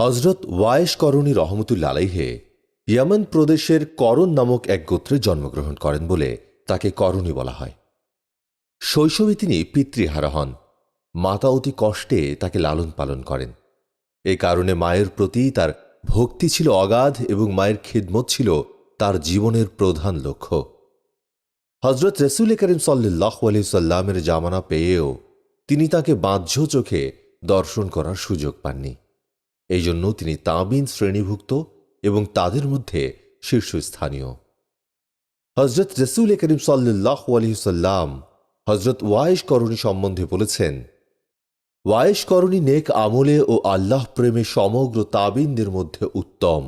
হজরত ওয়ায়েশ করণী রহমতুল্লা আলাইহে ইয়ামান প্রদেশের করণ নামক এক গোত্রে জন্মগ্রহণ করেন বলে তাকে করণী বলা হয়। শৈশবে তিনি পিতৃহারা হন। মাতা অতি কষ্টে তাকে লালন পালন করেন। এ কারণে মায়ের প্রতি তার ভক্তি ছিল অগাধ এবং মায়ের খিদমত ছিল তার জীবনের প্রধান লক্ষ্য। হজরত রসুল করিম সাল্লাহ আলি সাল্লামের জামানা পেয়েও তিনি তাকে বাহ্য চোখে দর্শন করার সুযোগ পাননি। এই জন্য তিনি তাবিন শ্রেণীভুক্ত এবং তাদের মধ্যে শীর্ষস্থানীয়। হজরত রসুল করিম সাল্লাহ আলি সাল্লাম হজরত ওয়াইশ করণী সম্বন্ধে বলেছেন, ওয়াইশ করণী নেক আমলে ও আল্লাহ প্রেমে সমগ্র তাবিনদের মধ্যে উত্তম।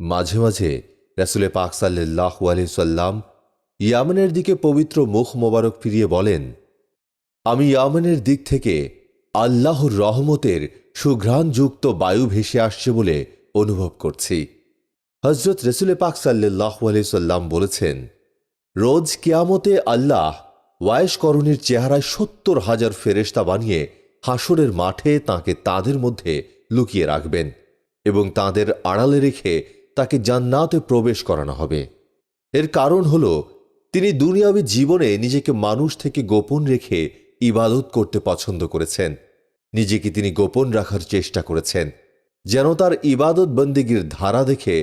মাঝে মাঝে রসুলে পাক সাল্লাহ আলি সাল্লাম ইয়ামেনের দিকে পবিত্র মুখ মোবারক ফিরিয়ে বলেন, আমি ইয়ামেনের দিক থেকে আল্লাহর রহমতের সুঘ্রাণযুক্ত বায়ু ভেসে আসছে বলে অনুভব করছি। হজরত রসুলে পাক সাল্লাহ সাল্লাম বলেছেন, রোজ কিয়ামতে আল্লাহ ওয়ায়েশ করণীর চেহারায় সত্তর হাজার ফেরেস্তা বানিয়ে হাসরের মাঠে তাকে তাদের মধ্যে লুকিয়ে রাখবেন এবং তাদের আড়ালে রেখে তাকে জান্নাতে প্রবেশ করানো হবে। এর কারণ হল, তিনি দুনিয়াবী জীবনে নিজেকে মানুষ থেকে গোপন রেখে ইবাদত করতে পছন্দ করেছেন। নিজেকে তিনি গোপন রাখার চেষ্টা করেছেন, যেন তার ইবাদত বন্দিগির ধারা দেখে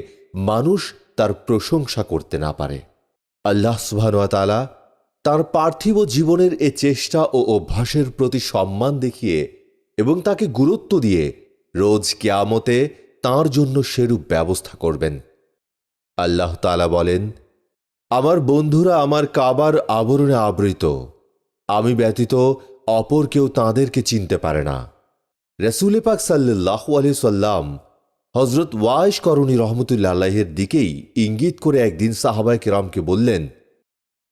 মানুষ তার প্রশংসা করতে না পারে। আল্লাহ সুবাহতালা তার পার্থিব জীবনের এ চেষ্টা ও অভ্যাসের প্রতি সম্মান দেখিয়ে এবং তাকে গুরুত্ব দিয়ে রোজ কেয়ামতে তার জন্য সেরূপ ব্যবস্থা করবেন। আল্লাহ তালা বলেন, আমার বন্ধুরা আমার কাবার আবরণে আবৃত। আমি ব্যতীত অপর কেউ তাঁদেরকে চিনতে পারে না। রসুলে পাক সাল্লাহ আলি সাল্লাম হজরত ওয়াইশ করণী রহমতুল্লা আল্লাহের দিকেই ইঙ্গিত করে একদিন সাহাবায় কেরামকে বললেন,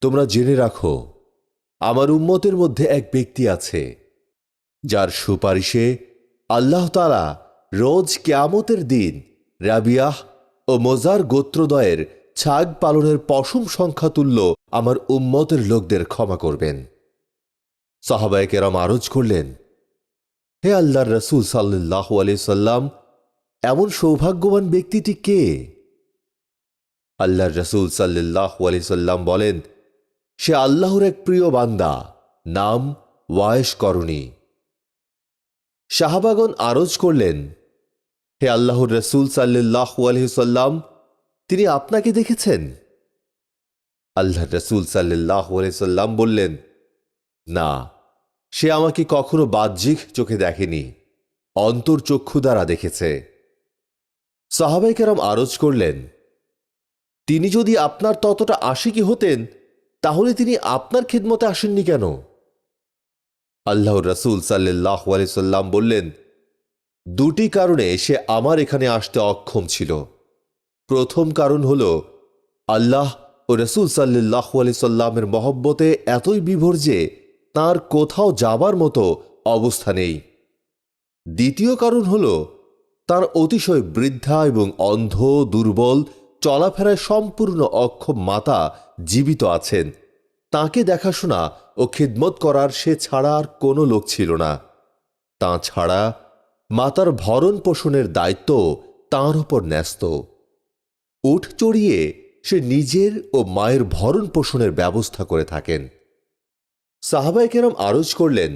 তোমরা জেনে রাখো, আমার উম্মতের মধ্যে এক ব্যক্তি আছে, যার সুপারিশে আল্লাহ তালা রোজ কেয়ামতের দিন রাবিয়াহ ও মোজার গোত্রদয়ের ছাগ পালনের পশম সংখ্যা তুল্য আমার উম্মতের লোকদের ক্ষমা করবেন। সাহাবায় কেরাম আরজ করলেন, হে আল্লাহর রসুল সাল্লাহ সাল্লাম, এমন সৌভাগ্যবান ব্যক্তিটি কে? আল্লাহর রসুল সাল্লাহ সাল্লাম বলেন, সে আল্লাহর এক প্রিয় বান্দা, নাম ওয়ায়েশ করণী। শাহবাগন আরজ করলেন, হে আল্লাহর রসুল সাল্লাহ আলহিসাল্লাম তিনি আপনাকে দেখেছেন? আল্লাহ রসুল সাল্লাহ আলহিসাল্লাম বললেন না, সে আমাকে কখনো বাহ্যিক চোখে দেখেনি অন্তর্চক্ষু দ্বারা দেখেছে। সাহাবাই কেরাম আরজ করলেন, তিনি যদি আপনার ততটা আশিকি হতেন, তাহলে তিনি আপনার খিদমতে আসেননি কেন? আল্লাহ রসুল সাল্লাহ সাল্লাম বললেন, দুটি কারণে সে আমার এখানে আসতে অক্ষম ছিল। প্রথম কারণ হল, আল্লাহ ও রসুল সাল্লাহ সাল্লামের মহব্বতে এতই বিভোর যে তার কোথাও যাবার মতো অবস্থা নেই। দ্বিতীয় কারণ হল, তার অতিশয় বৃদ্ধা এবং অন্ধ, দুর্বল চলাফেরায় সম্পূর্ণ অক্ষম মাতা জীবিত আছেন। তাকে দেখাশোনা ও খিদমত করার সে ছাড়া আর কোনো লোক ছিল না। তা ছাড়া মাতার ভরণ পোষণের দায়িত্ব তাঁর ওপর ন্যস্ত। উঠ চড়িয়ে সে নিজের ও মায়ের ভরণ পোষণের ব্যবস্থা করে থাকেন। সাহাবাই কেরম আরজ করলেন,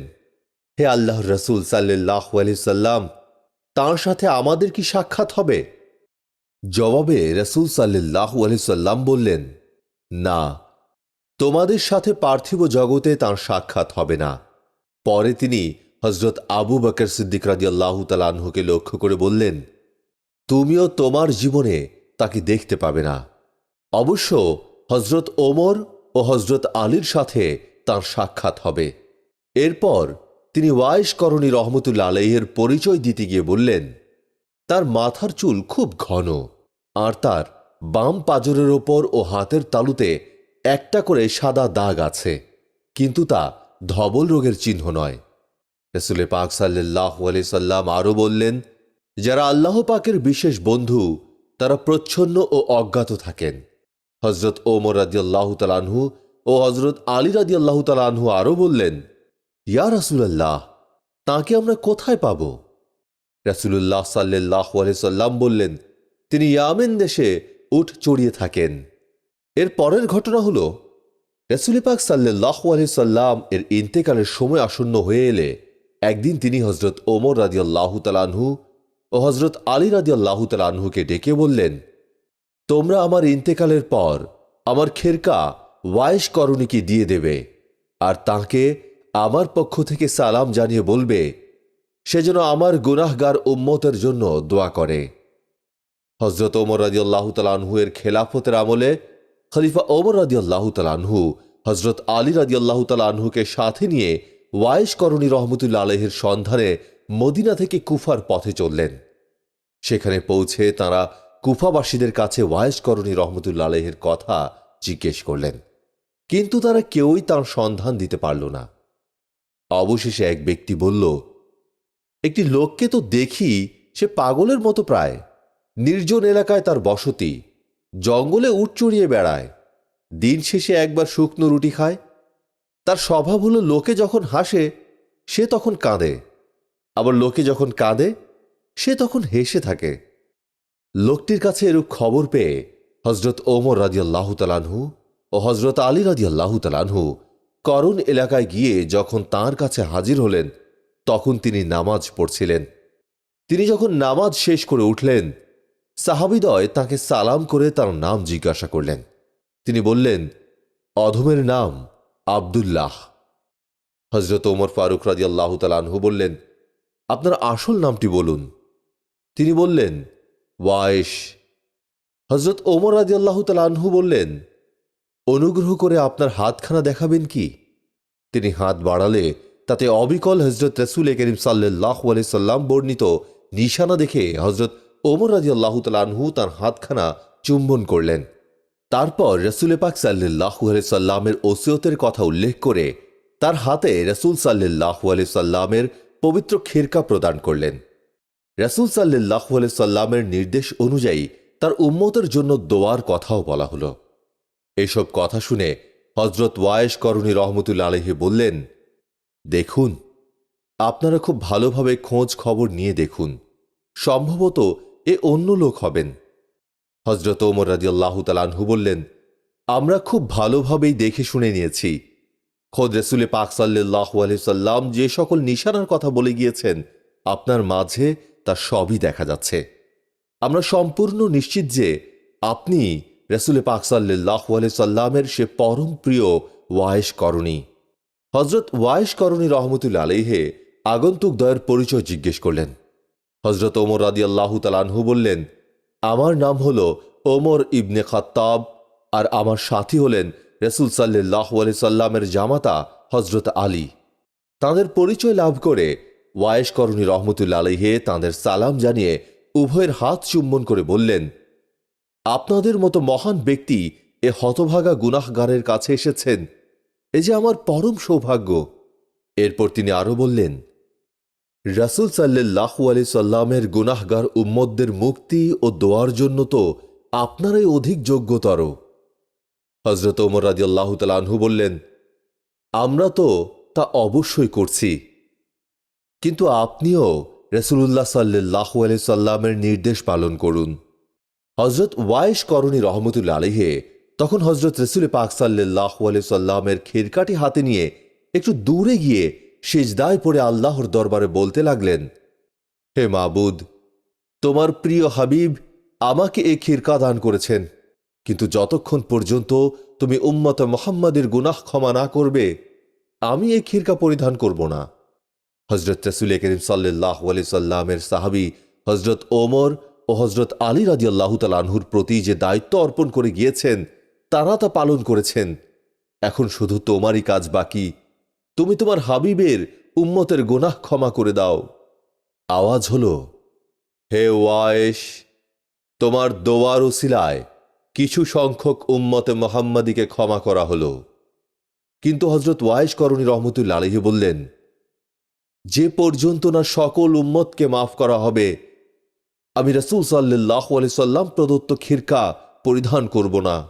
হে আল্লাহ রসুল সাল্লাহ সাল্লাম, তাঁর সাথে আমাদের কি সাক্ষাৎ হবে? জবাবে রসুল সাল্লাহ সাল্লাম বললেন, না, তোমাদের সাথে পার্থিব জগতে তাঁর সাক্ষাৎ হবে না। পরে তিনি হজরত আবু বকর সিদ্দিক রাজি আল্লাহ তালাহুকে লক্ষ্য করে বললেন, তুমিও তোমার জীবনে তাকে দেখতে পাবে না। অবশ্য হজরত ওমর ও হজরত আলীর সাথে তার সাক্ষাৎ হবে। এরপর তিনি ওয়াইশ করণী রহমতুল্লা আলাইয়ের পরিচয় দিতে গিয়ে বললেন, তার মাথার চুল খুব ঘন আর তার বাম পাজরের ওপর ও হাতের তালুতে একটা করে সাদা দাগ আছে, কিন্তু তা ধবল রোগের চিহ্ন নয়। রসুলে পাক সাল্লাহ আলি সাল্লাম আরও বললেন, যারা আল্লাহ পাকের বিশেষ বন্ধু, তারা প্রচ্ছন্ন ও অজ্ঞাত থাকেন। হজরত ওমর রাজি আল্লাহ তালানহু ও হজরত আলী রাজি আল্লাহ তালানহু আরও বললেন, ইয়া রাসুলাল্লাহ, তাঁকে আমরা কোথায় পাব? রাসুলুল্লাহ সাল্লাহ সাল্লাম বললেন, তিনি ইয়ামেন দেশে উঠ চড়িয়ে থাকেন। এর পরের ঘটনা হল, রসুল পাক সাল্লাহ সাল্লাম এর ইন্তেকালের সময় আসন্ন হয়ে এলে একদিন তিনি হজরত ওমর রাজিয়াল্লাহ তালানহু ও হজরত আলী রাজিয়াল্লাহ তালানহুকে ডেকে বললেন, তোমরা আমার ইন্তেকালের পর আমার খেরকা ওয়াইশ করণীকে দিয়ে দেবে আর তাকে আমার পক্ষ থেকে সালাম জানিয়ে বলবে, সে যেন আমার গুনাহগার উম্মতের জন্য দোয়া করে। হজরত ওমর রাজি আল্লাহ খেলাফতের আমলে খলিফা ওমর রাজি হজরত আলী রাজি আল্লাহ তালানহুকে সাথে নিয়ে ওয়াইশ করণী রহমতুল্লা আলহের সন্ধানে মদিনা থেকে কুফার পথে চললেন। সেখানে পৌঁছে তারা কুফাবাসীদের কাছে ওয়াইশ করণী রহমতুল্লা আলহের কথা জিজ্ঞেস করলেন। কিন্তু তারা কেউই তার সন্ধান দিতে পারল না। অবশেষে এক ব্যক্তি বলল, একটি লোককে তো দেখি সে পাগলের মতো প্রায়। নির্জন এলাকায় তার বসতি, জঙ্গলে উট চড়িয়ে বেড়ায়। দিন শেষে একবার শুকনো রুটি খায়। তার স্বভাব হলো লোকে যখন হাসে, সে তখন কাঁদে। আবার লোকে যখন কাঁদে, সে তখন হেসে থাকে। লোকটির কাছে এরূপ খবর পেয়ে হজরত ওমর রাজিয়াল্লাহ তালানহু ও হজরত আলী রাজিয়াল্লাহ তালানহু করুণ এলাকায় গিয়ে যখন তার কাছে হাজির হলেন, তখন তিনি নামাজ পড়ছিলেন। তিনি যখন নামাজ শেষ করে উঠলেন, সাহাবিদয় তাকে সালাম করে তার নাম জিজ্ঞাসা করলেন। তিনি বললেন, অধমের নাম আবদুল্লাহ। হজরত ওমর ফারুক রাজি আল্লাহ তালানহু বললেন, আপনার আসল নামটি বলুন। তিনি বললেন, ওয়াইশ। হজরত ওমর রাজি আল্লাহ তালানহু বললেন অনুগ্রহ করে আপনার হাতখানা দেখাবেন কি? তিনি হাত বাড়ালে তাতে অবিকল হজরত রসুল করিম সাল্লাহ সাল্লাম বর্ণিত নিশানা দেখে হজরত ওমর রাজি আল্লাহ তালানহু তার হাতখানা চুম্বন করলেন। তারপর রসুল পাক সাল্লাহ সাল্লামের ওসিয়তের কথা উল্লেখ করে তার হাতে রসুল সাল্লাহ সাল্লামের পবিত্র খেরকা প্রদান করলেন। রসুল সাল্লাহ সাল্লামের নির্দেশ অনুযায়ী তার উম্মতের জন্য দোয়ার কথাও বলা হল। এসব কথা শুনে হজরত ওয়ায়েশ করণী রহমতুল্লা আলহি বললেন, দেখুন, আপনারা খুব ভালোভাবে খোঁজ খবর নিয়ে দেখুন। সম্ভবত এ অন্য লোক হবেন। হজরত ওমর রাজি আল্লাহ বললেন, আমরা খুব ভালোভাবেই দেখে শুনে নিয়েছি। খোদ রসুলে পাক সাল্লাহ সাল্লাম যে সকল নিশানার কথা বলে গিয়েছেন, আপনার মাঝে তা সবই দেখা যাচ্ছে। আমরা সম্পূর্ণ নিশ্চিত যে আপনি রসুলে পাক সাল্লাহ সাল্লামের সে পরম প্রিয় ওয়ায়েশ করণী। হজরত ওয়ায়েশ করণী রহমতুল্লা আলহে আগন্তুক দয়ের পরিচয় জিজ্ঞেস করলেন। হজরত ওমর রাদি আল্লাহ তালানহু বললেন, আমার নাম হল ওমর ইবনে খাত্তাব আর আমার সাথী হলেন রসুল সাল্লাহ সাল্লামের জামাতা হজরত আলী। তাঁদের পরিচয় লাভ করে ওয়ায়েশ করণী রহমতুল্লা আলহে তাঁদের সালাম জানিয়ে উভয়ের হাত চুম্বন করে বললেন আপনাদের মতো মহান ব্যক্তি এ হতভাগা গুনাহগারের কাছে এসেছেন। এ যে আমার পরম সৌভাগ্য। এরপর তিনি আরও বললেন, রাসুল সাল্লাহ আলি সাল্লামের গুনাহগার উম্মদদের মুক্তি ও দোয়ার জন্য তো আপনারাই অধিক যোগ্যতর। হজরত ওমর রাজি আল্লাহ তালাহু বললেন, আমরা তো তা অবশ্যই করছি। কিন্তু আপনিও রসুল্লাহ সাল্লাহ আলি সাল্লামের নির্দেশ পালন করুন। হজরত ওয়াইশ করণী রহমতুল্লা আলহে তখন হজরত রসুল পাক সাল্লাহ সাল্লামের খেরকাটি হাতে নিয়ে একটু দূরে গিয়ে সেজদায় পড়ে আল্লাহর দরবারে বলতে লাগলেন, হে মাবুদ, তোমার প্রিয় হাবিব আমাকে এ খিরকা দান করেছেন, কিন্তু যতক্ষণ পর্যন্ত তুমি উম্মত মোহাম্মদের গুনাহ ক্ষমা না করবে, আমি এই খিরকা পরিধান করব না। হজরত রসুল করিম সাল্লাহ সাল্লামের সাহাবি হজরত ওমর ও হজরত আলী রাজি আল্লাহ প্রতি যে দায়িত্ব অর্পণ করে গিয়েছেন, তারা তা পালন করেছেন। এখন শুধু তোমারই কাজ বাকি। তুমি তোমার হাবিবের উম্মতের গোনাহ ক্ষমা করে দাও। আওয়াজ হল, হে ওয়ায়েশ, তোমার দোয়ার ওসিলায় কিছু সংখ্যক উম্মতে মোহাম্মদীকে ক্ষমা করা হল। কিন্তু হজরত ওয়ায়েশ করণী রহমতুল্লা আলহি বললেন, যে পর্যন্ত না সকল উম্মতকে মাফ করা হবে আমি রসুল সাল্লাহ সাল্লাম প্রদত্ত খিরকা পরিধান করব না।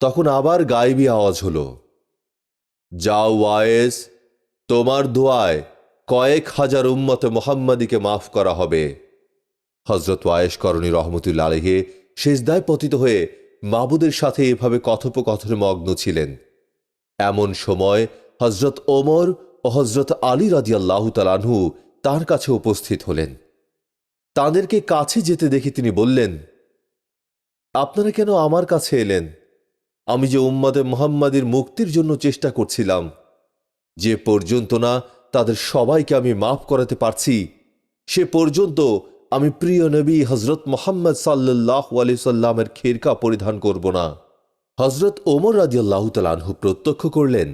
তখন আবার গায়েবী আওয়াজ হল। যাও ওয়ায়েস, তোমার দোয়ায় কয়েক হাজার উম্মতে মোহাম্মদীকে মাফ করা হবে। হজরত ওয়ায়েশ করণী রহমতুল্লা আলহে শেষদায় পতিত হয়ে মাবুদের সাথে এভাবে কথোপকথনে মগ্ন ছিলেন। এমন সময় হজরত ওমর ও হজরত আলী রাজিয়াল্লাহ তালানহু তার কাছে উপস্থিত হলেন। তাদেরকে কাছে যেতে দেখে তিনি বললেন, আপনারা কেন আমার কাছে এলেন? আমি যে উম্মাদে মোহাম্মদের মুক্তির জন্য চেষ্টা করছিলাম, যে পর্যন্ত না তাদের সবাইকে আমি মাফ করাতে পারছি, সে পর্যন্ত আমি প্রিয় নবী হজরত মোহাম্মদ সাল্লাহ আলি সাল্লামের খেরকা পরিধান করব না। হজরত ওমর রাজিয়াল্লাহ তালানহু প্রত্যক্ষ করলেন,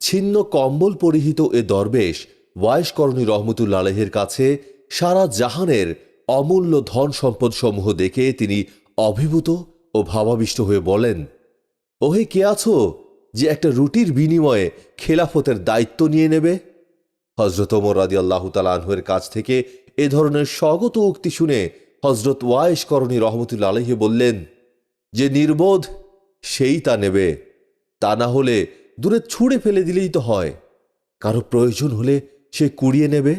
ছিন্ন কম্বল পরিহিত এ দরবেশ ওয়াইশকরণী রহমতুল্লা আলহের কাছে সারা জাহানের অমূল্য ধন সম্পদ সমূহ দেখে তিনি অভিভূত ও ভাবাবিষ্ট হয়ে বলেন, ওহে, কে আছো যে একটা রুটির বিনিময়ে খেলাফতের দায়িত্ব নিয়ে নেবে? হজরত ওমর রাজি আল্লাহ তালাহের কাছ থেকে এ ধরনের স্বগত উক্তি শুনে হজরত ওয়াইশ করণী রহমতুল্লা আলহি বললেন, যে নির্বোধ, সেই তা নেবে। তা না হলে দূরে ছুঁড়ে ফেলে দিলেই তো হয়। কারও প্রয়োজন হলে সে কুড়িয়ে নেবে?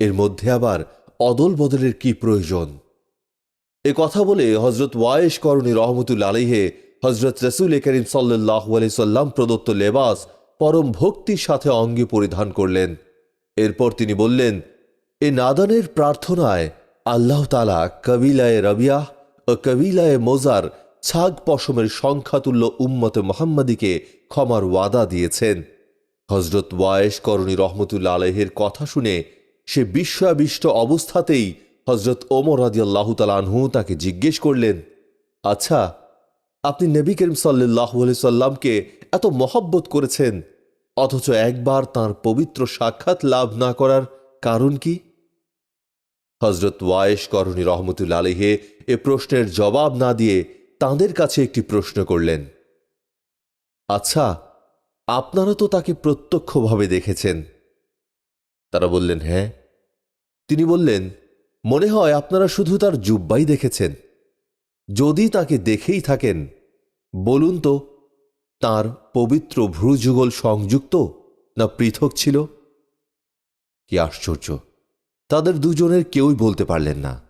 এর মধ্যে আবার অদল বদলের কি প্রয়োজন? এ কথা বলে হজরত ওয়ায়েশ করণী রহমতুল্লা আলহে হজরত রসুল করিম সাল্লাহ সাল্লাম প্রদত্ত লেবাস পরম ভক্তির সাথে অঙ্গে পরিধান করলেন। এরপর তিনি বললেন, এ নাদানের প্রার্থনায় আল্লাহ তালা কবিলায় রবিয়াহ ও কবিলায় মোজার ছাগ পশমের সংখ্যাতুল্য উম্মতে মোহাম্মদীকে ক্ষমার ওয়াদা দিয়েছেন। হজরত ওয়ায়েশ করণী রহমতুল্লা আলহের কথা শুনে সে বিশ্বাবিষ্ট অবস্থাতেই হজরত ওমর রাজি আল্লাহ তালানহু তাকে জিজ্ঞেস করলেন আচ্ছা আপনি নবী করিম সাল্লাহ সাল্লামকে এত মহব্বত করেছেন, অথচ একবার তার পবিত্র সাক্ষাৎ লাভ না করার কারণ কি? হজরত ওয়ায়েশ করণী রহমতুল্লা আলহে এ প্রশ্নের জবাব না দিয়ে তাঁদের কাছে একটি প্রশ্ন করলেন আচ্ছা আপনারা তো তাকে প্রত্যক্ষভাবে দেখেছেন তারা বললেন হ্যাঁ। তিনি বললেন, মনে হয় আপনারা শুধু তার জুব্বাই দেখেছেন। যদি তাকে দেখেই থাকেন, বলুন তো, তার পবিত্র ভ্রুযুগল সংযুক্ত না পৃথক ছিল? কি আশ্চর্য! তাদের দুজনের কেউই বলতে পারলেন না।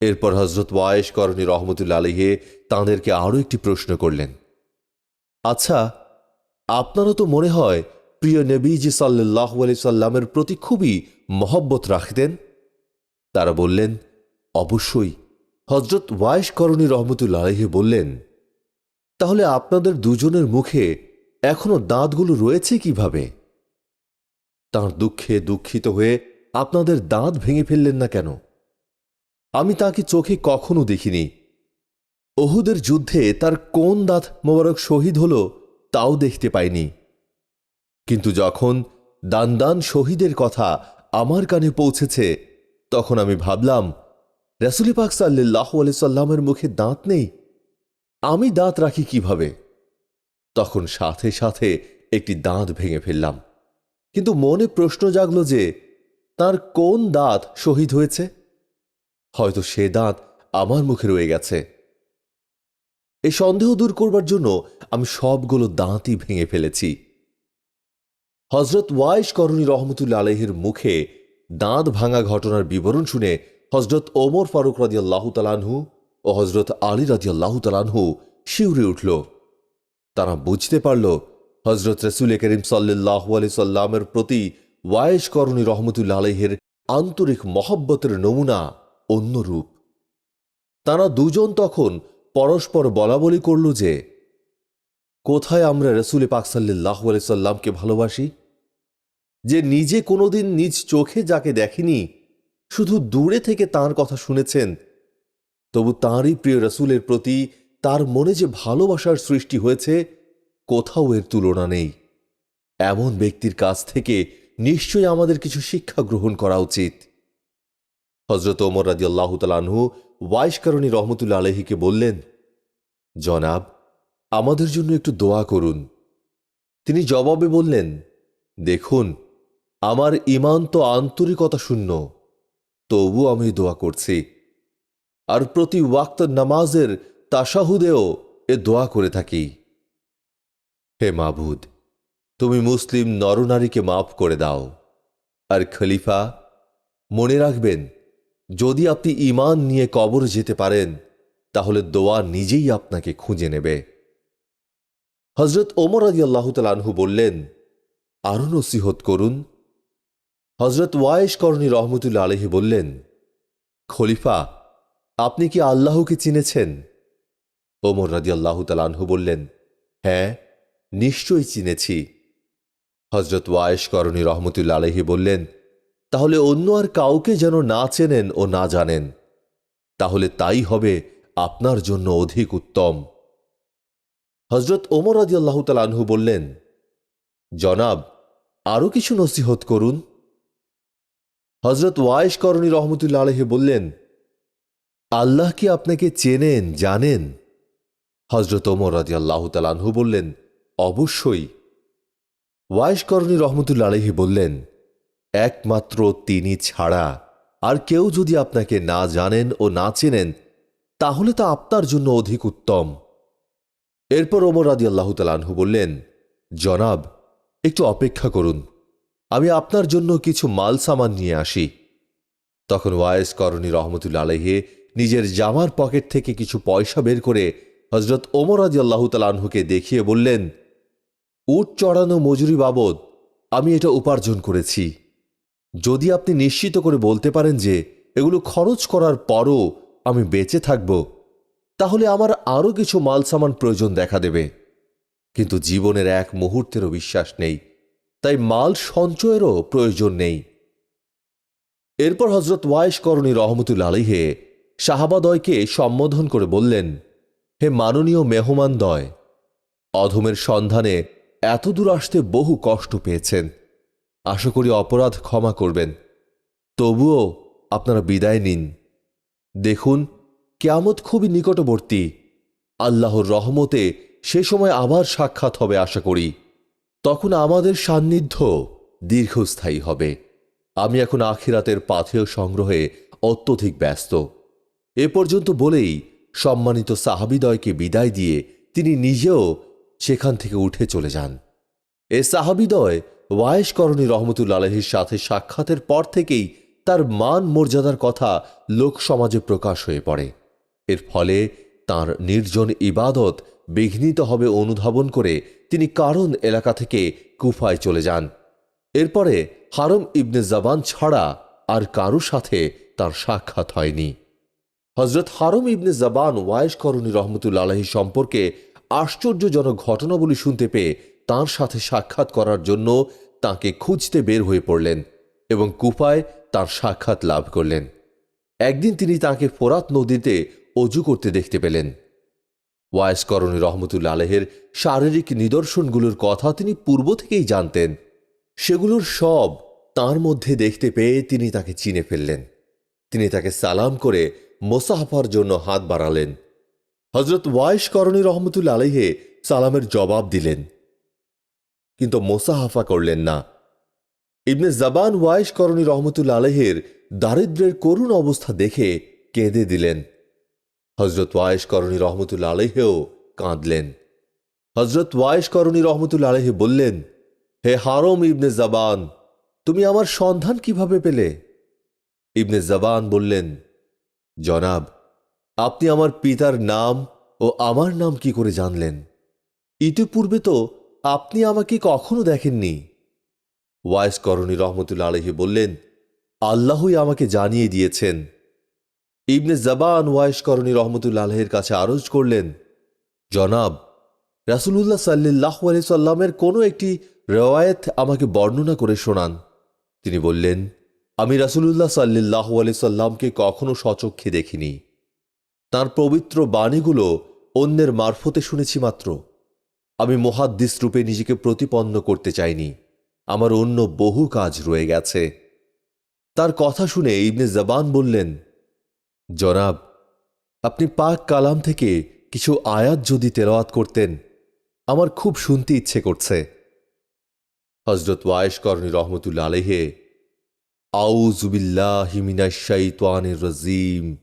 এরপর হজরত ওয়ায়েশ করণী রহমতুল্লা আলহে তাঁদেরকে আরও একটি প্রশ্ন করলেন আচ্ছা আপনারও তো মনে হয় প্রিয় নবীজি সাল্লাহ আলি সাল্লামের প্রতি খুবই মহব্বত রাখতেন। তারা বললেন, অবশ্যই। হজরত ওয়াইশ করণী রহমতুল্লা আলহি বললেন, তাহলে আপনাদের দুজনের মুখে এখনও দাঁতগুলো রয়েছে কীভাবে? তার দুঃখে দুঃখিত হয়ে আপনাদের দাঁত ভেঙে ফেললেন না কেন? আমি তাকে চোখে কখনো দেখিনি। ওহুদের যুদ্ধে তার কোন দাঁত মোবারক শহীদ হল তাও দেখতে পাইনি। কিন্তু যখন দান দান শহীদের কথা আমার কানে পৌঁছেছে, তখন আমি ভাবলাম, রাসুলি পাক সাল্লাহ সাল্লামের মুখে দাঁত নেই। আমি দাঁত রাখি কীভাবে? তখন সাথে সাথে একটি দাঁত ভেঙে ফেললাম। কিন্তু মনে প্রশ্ন জাগল যে, তার কোন দাঁত শহীদ হয়েছে? হয়তো সে দাঁত আমার মুখে রয়ে গেছে। এই সন্দেহ দূর করবার জন্য আমি সবগুলো দাঁতই ভেঙে ফেলেছি। হজরত ওয়াইশ করণী রহমতুল্লা আলহের মুখে দাঁত ভাঙা ঘটনার বিবরণ শুনে হজরত ওমর ফারুক রাজিয়াল্লাহ তালানহু ও হজরত আলী রাজিয়াল্লাহ তালানহু শিউরে উঠল। তারা বুঝতে পারল হজরত রসুল করিম সাল্লাহ আলি সাল্লামের প্রতি ওয়ায়েশ করণী রহমতুল্লা আলহের আন্তরিক মহব্বতের নমুনা অন্যরূপ। তারা দুজন তখন পরস্পর বলা বলি করল যে কোথায় আমরা রসুল পাক সাল্লাহ সাল্লামকে ভালোবাসি? যে নিজে কোনোদিন নিজ চোখে যাকে দেখেনি, শুধু দূরে থেকে তার কথা শুনেছেন। তবু তাঁরই প্রিয় রসুলের প্রতি তার মনে যে ভালোবাসার সৃষ্টি হয়েছে, কোথাও এর তুলনা নেই। এমন ব্যক্তির কাছ থেকে নিশ্চয়ই আমাদের কিছু শিক্ষা গ্রহণ করা উচিত। হজরত ওমর রাজি আল্লাহ তালাহু ওয়াইশকারণী রহমতুল্লা আলহিকে বললেন, জনাব আমাদের জন্য একটু দোয়া করুন। তিনি জবাবে বললেন, দেখুন, আমার ইমান তো আন্তরিকতা শূন্য, তবু আমি দোয়া করছি। আর প্রতি ওয়াক্ত নামাজের তাসাহুদেও এ দোয়া করে থাকি। হে মাবুদ, তুমি মুসলিম নরনারীকে মাফ করে দাও। আর খলিফা, মনে রাখবেন, যদি আপনি ইমান নিয়ে কবর যেতে পারেন, তাহলে দোয়া নিজেই আপনাকে খুঁজে নেবে। হজরত ওমর আদি আল্লাহ তালানহু বললেন, আরও নসিহত করুন। হজরত ওয়ায়েশ করণী রহমতুল্লা আলহি বললেন, খলিফা, আপনি কি আল্লাহকে চিনেছেন? ওমর রাজি আল্লাহ তালানহু বললেন হ্যাঁ নিশ্চয়ই চিনেছি। হজরত ওয়ায়েশ করণী রহমতুল্লা আলহি বললেন, তাহলে অন্য আর কাউকে যেন না চেনেন ও না জানেন, তাহলে তাই হবে আপনার জন্য অধিক উত্তম। হজরত ওমর আদি আল্লাহ তালানহু বললেন, জনাব আরও কিছু নসিহত করুন? হজরত ওয়ায়েশ করণী রহমতুল্লা আলহি বললেন, আল্লাহ কি আপনাকে চেনেন, জানেন? হজরত ওমর রাজি আল্লাহ তালানহু বললেন, অবশ্যই। ওয়াইশ করণী রহমতুল্লা আলহি বললেন, একমাত্র তিনি ছাড়া আর কেউ যদি আপনাকে না জানেন ও না চেনেন, তাহলে তা আপনার জন্য অধিক উত্তম। এরপর ওমর রাজি আল্লাহ তালানহু বললেন, জনাব, একটু অপেক্ষা করুন। আমি আপনার জন্য কিছু মাল সামান নিয়ে আসি। তখন ওয়ায়েস করণী রহমতুল্লা আলহে নিজের জামার পকেট থেকে কিছু পয়সা বের করে হজরত ওমর আদি আল্লাহ তালাহুকে দেখিয়ে বললেন, উট চড়ানো মজুরি বাবদ আমি এটা উপার্জন করেছি। যদি আপনি নিশ্চিত করে বলতে পারেন যে এগুলো খরচ করার পরও আমি বেঁচে থাকব তাহলে আমার আরও কিছু মাল সামান প্রয়োজন দেখা দেবে। কিন্তু জীবনের এক মুহূর্তেরও বিশ্বাস নেই, তাই মাল সঞ্চয়েরও প্রয়োজন নেই। এরপর হজরত ওয়াইশ করণী রহমতুল্লা আলহে শাহাবাদয়কে সম্বোধন করে বললেন, হে মাননীয় মেহমানদয় অধমের সন্ধানে এত দূর আসতে বহু কষ্ট পেয়েছেন। আশা করি অপরাধ ক্ষমা করবেন। তবুও আপনারা বিদায় নিন। দেখুন কেয়ামত খুবই নিকটবর্তী। আল্লাহর রহমতে সে সময় আবার সাক্ষাৎ হবে আশা করি। তখন আমাদের সান্নিধ্য দীর্ঘস্থায়ী হবে। আমি এখন আখিরাতের পাথেয় সংগ্রহে অত্যধিক ব্যস্ত। এ পর্যন্ত বলেই সম্মানিত সাহাবিদয়কে বিদায় দিয়ে তিনি নিজেও সেখান থেকে উঠে চলে যান। এ সাহাবিদয় ওয়ায়েশ করণী রহমতুল্লা আলহির সাথে সাক্ষাতের পর থেকেই তার মান মর্যাদার কথা লোক সমাজে প্রকাশ হয়ে পড়ে। এর ফলে তার নির্জন ইবাদত বিঘ্নিত হবে অনুধাবন করে তিনি কারণ এলাকা থেকে কুফায় চলে যান। এরপরে হারম ইবনে জাবান ছাড়া আর কারও সাথে তার সাক্ষাৎ হয়নি। হজরত হারম ইবনে জাবান ওয়ায়েশ করণী রহমতুল্লা আলহী সম্পর্কে আশ্চর্যজনক ঘটনাবলী শুনতে পেয়ে তার সাথে সাক্ষাৎ করার জন্য তাকে খুঁজতে বের হয়ে পড়লেন এবং কুফায় তার সাক্ষাৎ লাভ করলেন। একদিন তিনি তাকে ফোরাত নদীতে অজু করতে দেখতে পেলেন। ওয়ায়েস করণী রহমতুল্লা আলহের শারীরিক নিদর্শনগুলোর কথা তিনি পূর্ব থেকেই জানতেন। সেগুলোর সব তার মধ্যে দেখতে পেয়ে তিনি তাকে চিনে ফেললেন। তিনি তাকে সালাম করে মোসাহাফার জন্য হাত বাড়ালেন। হজরত ওয়াইশ করণী রহমতুল্লা আলহে সালামের জবাব দিলেন, কিন্তু মোসাহাফা করলেন না। ইবনে জাবান ওয়াইশ করণী রহমতুল্লা আলহের দারিদ্রের করুণ অবস্থা দেখে কেঁদে দিলেন। হজরত ওয়াইশ করণী রহমতুল্লা আলহেও কাঁদলেন। হজরত ওয়াইশ করণী রহমতুল্লা আলহে বললেন, হে হারম ইবনে জাবান, তুমি আমার সন্ধান কীভাবে পেলে? ইবনে জাবান বললেন, জনাব, আপনি আমার পিতার নাম ও আমার নাম কি করে জানলেন? ইতিপূর্বে তো আপনি আমাকে কখনো দেখেননি। ওয়াইস করণী রহমতুল্লা আলহি বললেন, আল্লাহই আমাকে জানিয়ে দিয়েছেন। ইবনে জাবান ওয়াইস করণী রহমতুল্লা আলহের কাছে আরজ করলেন, জনাব, রাসুলুল্লাহ সাল্লাহ সাল্লামের কোনো একটি রেওয়ায়েত আমাকে বর্ণনা করে শোনান। তিনি বললেন, আমি রাসুলুল্লাহ সাল্লাহ সাল্লামকে কখনো সচক্ষে দেখিনি। তার পবিত্র বাণীগুলো অন্যের মারফতে শুনেছি মাত্র। আমি মহাদ্দিস রূপে নিজেকে প্রতিপন্ন করতে চাইনি। আমার অন্য বহু কাজ রয়ে গেছে। তার কথা শুনে ইবনে জবান বললেন জনাব, আপনি পাক কালাম থেকে কিছু আয়াত যদি তেলাওয়াত করতেন, আমার খুব শুনতে ইচ্ছে করছে। হজরত ওয়ায়েশ করণী রহমতুল্লা আলহে আউজুবিল্লাহিমিনাশাইতানির রাজিম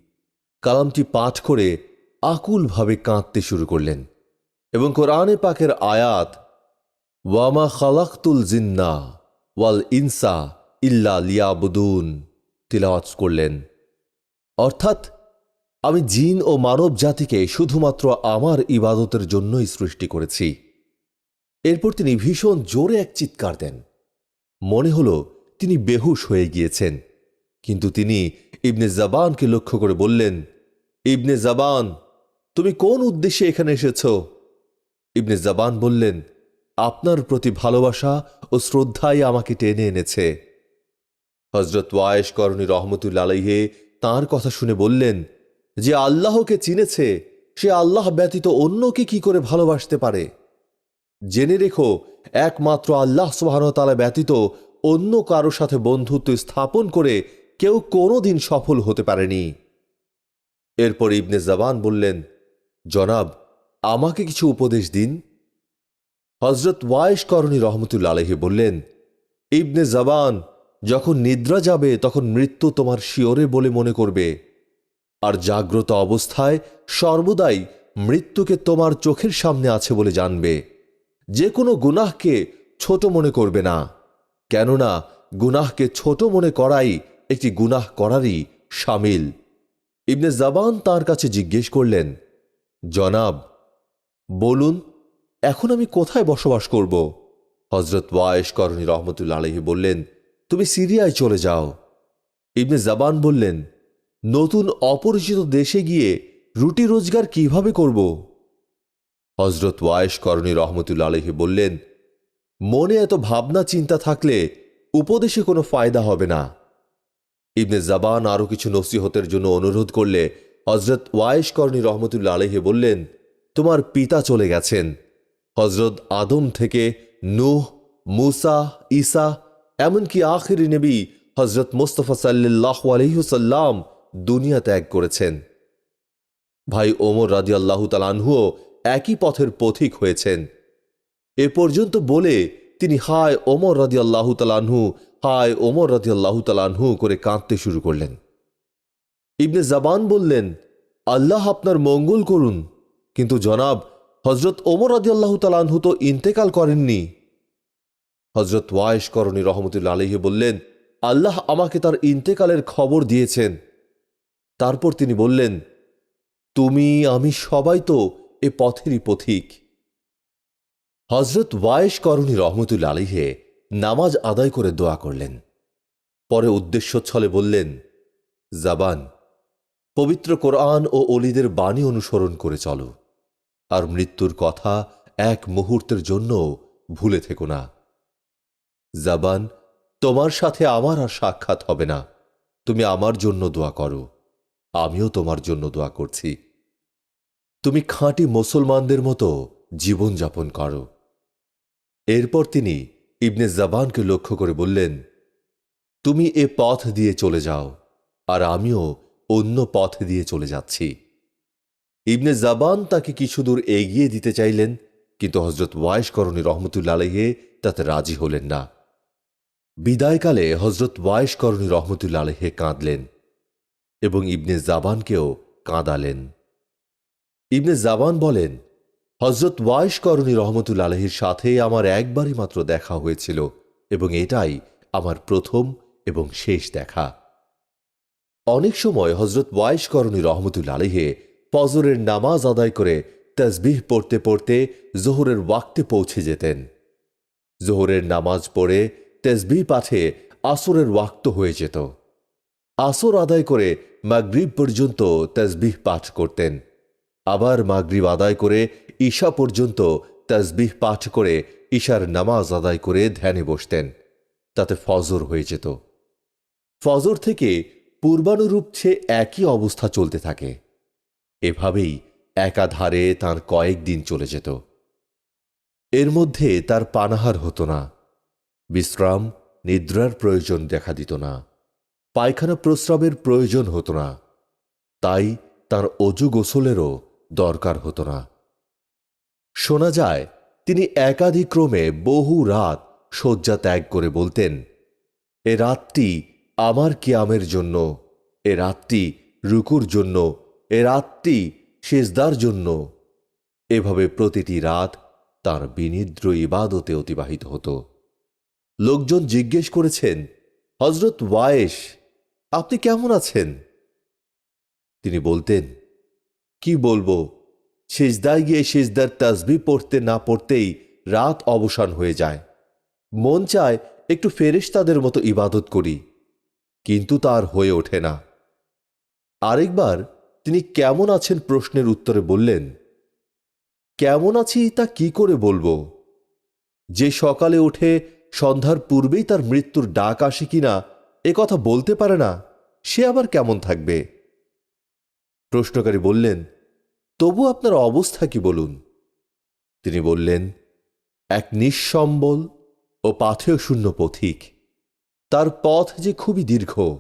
কালামটি পাঠ করে আকুলভাবে কাঁদতে শুরু করলেন এবং কোরআনে পাকের আয়াত, ওয়ামা খালাক্তুল জিন্না ওয়াল ইনসা ইল্লা লিয়াবুদুন তিলাওয়াত করলেন। অর্থাৎ, আমি জিন ও মানব জাতিকে শুধুমাত্র আমার ইবাদতের জন্যই সৃষ্টি করেছি। এরপর তিনি ভীষণ জোরে এক চিৎকার দেন। মনে হল তিনি বেহুশ হয়ে গিয়েছেন। কিন্তু তিনি ইবনে জাবানকে লক্ষ্য করে বললেন, ইবনে জাবান, তুমি কোন উদ্দেশ্যে এখানে এসেছ? ইবনে জাবান বললেন, আপনার প্রতি ভালোবাসা ও শ্রদ্ধাই আমাকে টেনে এনেছে। হজরত ওয়ায়েশ করণী রহমতুল্লা আলাইহে তাঁর কথা শুনে বললেন, যে আল্লাহকে চিনেছে, সে আল্লাহ ব্যতীত অন্যকে কি করে ভালোবাসতে পারে? জেনে রেখো, একমাত্র আল্লাহ সুবাহতালা ব্যতীত অন্য কারও সাথে বন্ধুত্ব স্থাপন করে কেউ কোনোদিন সফল হতে পারেনি। এরপর ইবনে জাবান বললেন, জনাব, আমাকে কিছু উপদেশ দিন। হজরত ওয়ায়েশ করণী রহমতুল্লা আলহি বললেন, ইবনে জাবান যখন নিদ্রা যাবে, তখন মৃত্যু তোমার শিওরে বলে মনে করবে। আর জাগ্রত অবস্থায় সর্বদাই মৃত্যুকে তোমার চোখের সামনে আছে বলে জানবে। যে কোনো গুনাহকে ছোট মনে করবে না। কেননা, গুনাহকে ছোট মনে করাই একটি গুনাহ করারই সামিল। ইবনে জাবান তার কাছে জিজ্ঞেস করলেন, জনাব, বলুন, এখন আমি কোথায় বসবাস করব? হজরত ওয়ায়েশ করণী রহমতুল্লা আলহি বললেন তুমি সিরিয়ায় চলে যাও। ইবনে জাবান বললেন, নতুন অপরিচিত দেশে গিয়ে রুটি রোজগার কীভাবে করব? হজরত ওয়ায়েশ করণী রহমতুল্লা আলহি বললেন, মনে এত ভাবনা চিন্তা থাকলে উপদেশে কোনো ফায়দা হবে না। ইবনে জাবান আরও কিছু নসিহতের জন্য অনুরোধ করলে হজরত ওয়ায়েশ করণী রহমতুল্লা আলহি বললেন, তোমার পিতা চলে গেছেন। হজরত আদম থেকে নূহ, মুসা, ঈসা এমনকি আখিরি নবী হজরত মোস্তফা সাল্লাহ আলহিহসাল্লাম দুনিয়া ত্যাগ করেছেন। ভাই ওমর রাজি আল্লাহ তালানহুও একই পথের পথিক হয়েছেন। এ পর্যন্ত বলে তিনি হায় ওমর রাজি আল্লাহ তালানহু হায় ওমর রাজি আল্লাহ তালানহু করে কাঁদতে শুরু করলেন। ইবনে জাবান বললেন, আল্লাহ আপনার মঙ্গল করুন। কিন্তু জনাব হজরত ওমর রাজি আল্লাহ তালানহু তো ইন্তেকাল করেননি। হজরত ওয়ায়েশ করণী রহমতুল্লা আলহি বললেন, আল্লাহ আমাকে তার ইন্তেকালের খবর দিয়েছেন। তারপর তিনি বললেন, তুমি, আমি সবাই তো এ পথেরই পথিক। হজরত ওয়ায়েশ করণী রহমতুল্লা আলিহে নামাজ আদায় করে দোয়া করলেন। পরে উদ্দেশ্য ছলে বললেন, জাবান, পবিত্র কোরআন ও অলিদের বাণী অনুসরণ করে চলো, আর মৃত্যুর কথা এক মুহূর্তের জন্য ভুলে থেকো না। জাবান, তোমার সাথে আমার আর সাক্ষাৎ হবে না। তুমি আমার জন্য দোয়া করো। আমিও তোমার জন্য দোয়া করছি। তুমি খাঁটি মুসলমানদের মতো জীবনযাপন করো। এরপর তিনি ইবনে জাবানকে লক্ষ্য করে বললেন, তুমি এ পথ দিয়ে চলে যাও, আর আমিও অন্য পথ দিয়ে চলে যাচ্ছি। ইবনে জাবান তাকে কিছু দূর এগিয়ে দিতে চাইলেন, কিন্তু হজরত ওয়াইশ করণী রহমতুল্লা আলহে তাতে রাজি হলেন না। বিদায়কালে হজরত ওয়াইশ করণী রহমতুল্লা আলহে কাঁদলেন এবং ইবনে জাবানকেও কাঁদালেন। ইবনে জাবান বলেন হজরত ওয়াইশ করণী রহমতুল্লা আলহির সাথে আমার একবারই মাত্র দেখা হয়েছিল এবং এটাই আমার প্রথম এবং শেষ দেখা। অনেক সময় হজরত ওয়াইশ করণী রহমতুল্লা আলহে ফজরের নামাজ আদায় করে তসবিহ পড়তে পড়তে জোহরের ওয়াক্তে পৌঁছে যেতেন। জোহরের নামাজ পড়ে তেসবিহ পাঠে আসরের ওয়াক্ত হয়ে যেত। আসর আদায় করে মাগরিব পর্যন্ত তসবিহ পাঠ করতেন। আবার মাগরিব আদায় করে ঈশা পর্যন্ত তসবিহ পাঠ করে ঈশার নামাজ আদায় করে ধ্যানে বসতেন। তাতে ফজর হয়ে যেত। ফজর থেকে পূর্বানুরূপ সে একই অবস্থা চলতে থাকে। এভাবেই একাধারে তার কয়েকদিন চলে যেত। এর মধ্যে তার পানাহার হতো না। বিশ্রাম, নিদ্রার প্রয়োজন দেখা দিত না। পায়খানা প্রস্রাবের প্রয়োজন হতো না। তাই তার অজু গোসলেরও দরকার হতো না। শোনা যায়, তিনি একাধিক্রমে বহু রাত শয্যা ত্যাগ করে বলতেন, এ রাতটি আমার কিয়ামের জন্য, এ রাতটি রুকুর জন্য, এ রাতটি সেজদার জন্য। এভাবে প্রতিটি রাত তার বিনিদ্র ইবাদতে অতিবাহিত হতো। লোকজন জিজ্ঞেস করেছেন হজরত ওয়ায়েশ, আপনি কেমন আছেন? তিনি বলতেন, কি বলব, সেজদায় গিয়ে সেজদার তাসবি পড়তে না পড়তেই রাত অবসান হয়ে যায়। মন চায় একটু ফেরেশতাদের মতো ইবাদত করি, কিন্তু তার হয়ে ওঠে না। আরেকবার তিনি কেমন আছেন প্রশ্নের উত্তরে বললেন, কেমন আছি তা কি করে বলব? যে সকালে উঠে সন্ধ্যার পূর্বেই তার মৃত্যুর ডাক আসে কিনা, এ কথা বলতে পারে না, সে আবার কেমন থাকবে? প্রশ্নকারী বললেন, তবু আপনার অবস্থা কি বলুন? তিনি বললেন, এক নিঃসম্বল ও পাথেয় শূন্য পথিক। তার পথ যে খুবই দীর্ঘ।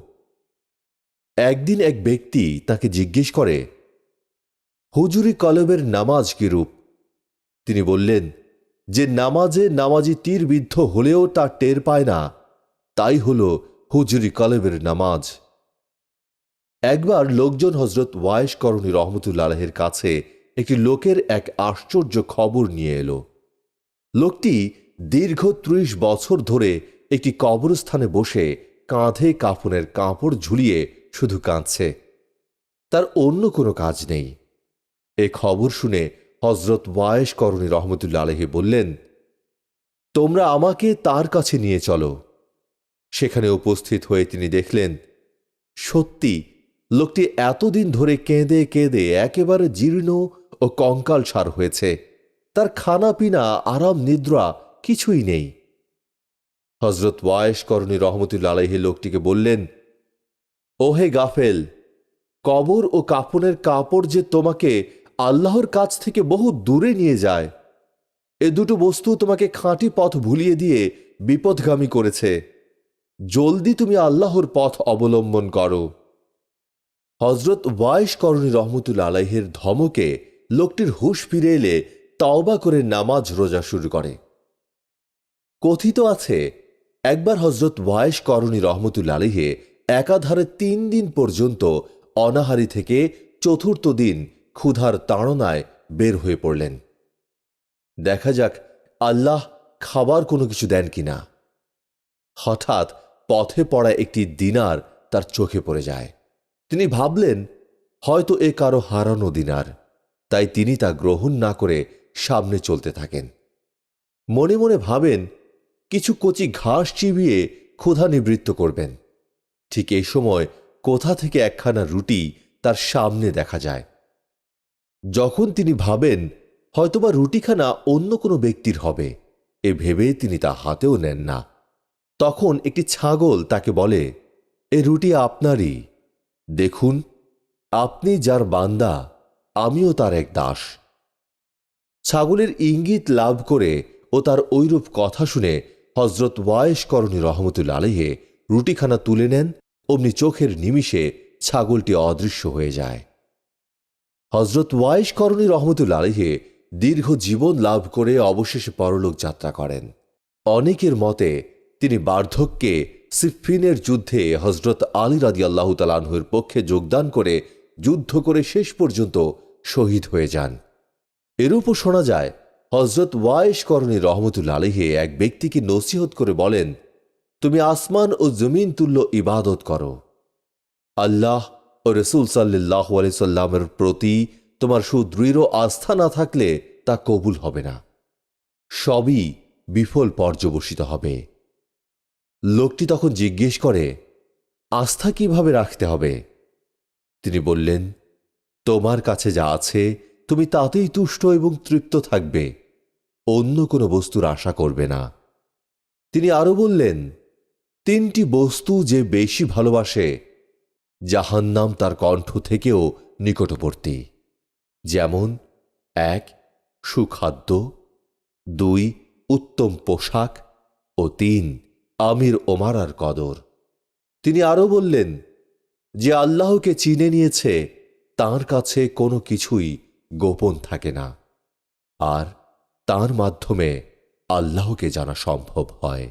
একদিন এক ব্যক্তি তাকে জিজ্ঞেস করে, হুজুরি কলবের নামাজ কি রূপ? তিনি বললেন যে নামাজে নামাজি তীরবিদ্ধ হলেও তা টের পায় না, তাই হল হুজুরি কলবের নামাজ। একবার লোকজন হজরত ওয়ায়েশ করণী রহমতুল্লা আলহের কাছে একটি লোকের এক আশ্চর্য খবর নিয়ে এলো। লোকটি দীর্ঘ ত্রিশ বছর ধরে একটি কবরস্থানে বসে কাঁধে কাফনের কাপড় ঝুলিয়ে শুধু কাঁদছে। তার অন্য কোনো কাজ নেই। এ খবর শুনে হজরত ওয়ায়েশ করণী রহমতুল্লা আলহী বললেন, তোমরা আমাকে তার কাছে নিয়ে চলো। সেখানে উপস্থিত হয়ে তিনি দেখলেন, সত্যি, লোকটি এতদিন ধরে কেঁদে কেঁদে একেবারে জীর্ণ ও কঙ্কাল সার হয়েছে। তার খানা পিনা আরাম, নিদ্রা কিছুই নেই। হজরত ওয়ায়েশ করণী রহমতুল্লা আলহী লোকটিকে বললেন, ওহে গাফেল, কবর ও কাফনের কাপড় যে তোমাকে আল্লাহর কাছ থেকে বহু দূরে নিয়ে যায়। এ দুটো বস্তু তোমাকে খাঁটি পথ ভুলিয়ে দিয়ে বিপদগামী করেছে। জলদি তুমি আল্লাহর পথ অবলম্বন করো। হজরত ওয়াইশ করণী রহমতুল আলাইহের ধমকে লোকটির হুশ ফিরে এলে তাওবা করে নামাজ রোজা শুরু করে। কথিত আছে, একবার হজরত ওয়াইশ করণী রহমতুল আলিহে একাধারে তিন দিন পর্যন্ত অনাহারি থেকে চতুর্থ দিন ক্ষুধার তাড়নায় বের হয়ে পড়লেন। দেখা যাক আল্লাহ খাবার কোনো কিছু দেন কিনা হঠাৎ পথে পড়া একটি দিনার তার চোখে পড়ে যায়। তিনি ভাবলেন, হয়তো এ কারও হারানো দিনার। তাই তিনি তা গ্রহণ না করে সামনে চলতে থাকেন। মনে মনে ভাবেন, কিছু কচি ঘাস চিবিয়ে ক্ষুধা নিবৃত্ত করবেন। ঠিক এই সময় কোথা থেকে একখানা রুটি তার সামনে দেখা যায়। যখন তিনি ভাবেন, হয়তোবা রুটিখানা অন্য কোনো ব্যক্তির হবে, এ ভেবে তিনি তা হাতেও নেন না। তখন একটি ছাগল তাকে বলে, এ রুটি আপনারই। দেখুন, আপনি যার বান্দা, আমিও তার এক দাস। ছাগলের ইঙ্গিত লাভ করে ও তার ঐরূপ কথা শুনে হজরত ওয়ায়েশ করণী রহমতুল আলহে রুটিখানা তুলে নেন, অমনি চোখের নিমিষে ছাগলটি অদৃশ্য হয়ে যায়। হজরত ওয়াইশ করণী রহমতুল আলহে দীর্ঘ জীবন লাভ করে অবশেষে পরলোক যাত্রা করেন। অনেকের মতে তিনি বার্ধক্যে সিফিনের যুদ্ধে হজরত আলী রাদি আল্লাহ তালানহুর পক্ষে যোগদান করে যুদ্ধ করে শেষ পর্যন্ত শহীদ হয়ে যান। এরূপও শোনা যায়, হজরত ওয়াইশ করণী রহমতুল্লা আলহে এক ব্যক্তিকে নসিহত করে বলেন, তুমি আসমান ও জমিন তুল্য ইবাদত করো। আল্লাহ ও রসুল সাল্লাহ সাল্লামের প্রতি তোমার সুদৃঢ় আস্থা না থাকলে তা কবুল হবে না। সবই বিফল পর্যবসিত হবে। লোকটি তখন জিজ্ঞেস করে, আস্থা কীভাবে রাখতে হবে? তিনি বললেন, তোমার কাছে যা আছে, তুমি তাতেই তুষ্ট এবং তৃপ্ত থাকবে। অন্য কোনো বস্তুর আশা করবে না। তিনি আরও বললেন, তিনটি বস্তু যে বেশি ভালোবাসে জাহান্নাম তার কণ্ঠ থেকেও নিকটবর্তী। যেমন, এক, সুখাদ্য, দুই, উত্তম পোশাক, ও তিন, আমির ওমারার কদর। তিনি আরও বললেন, যে আল্লাহকে চিনে নিয়েছে, তার কাছে কোনো কিছুই গোপন থাকে না। আর তার মাধ্যমে আল্লাহকে জানা সম্ভব হয়।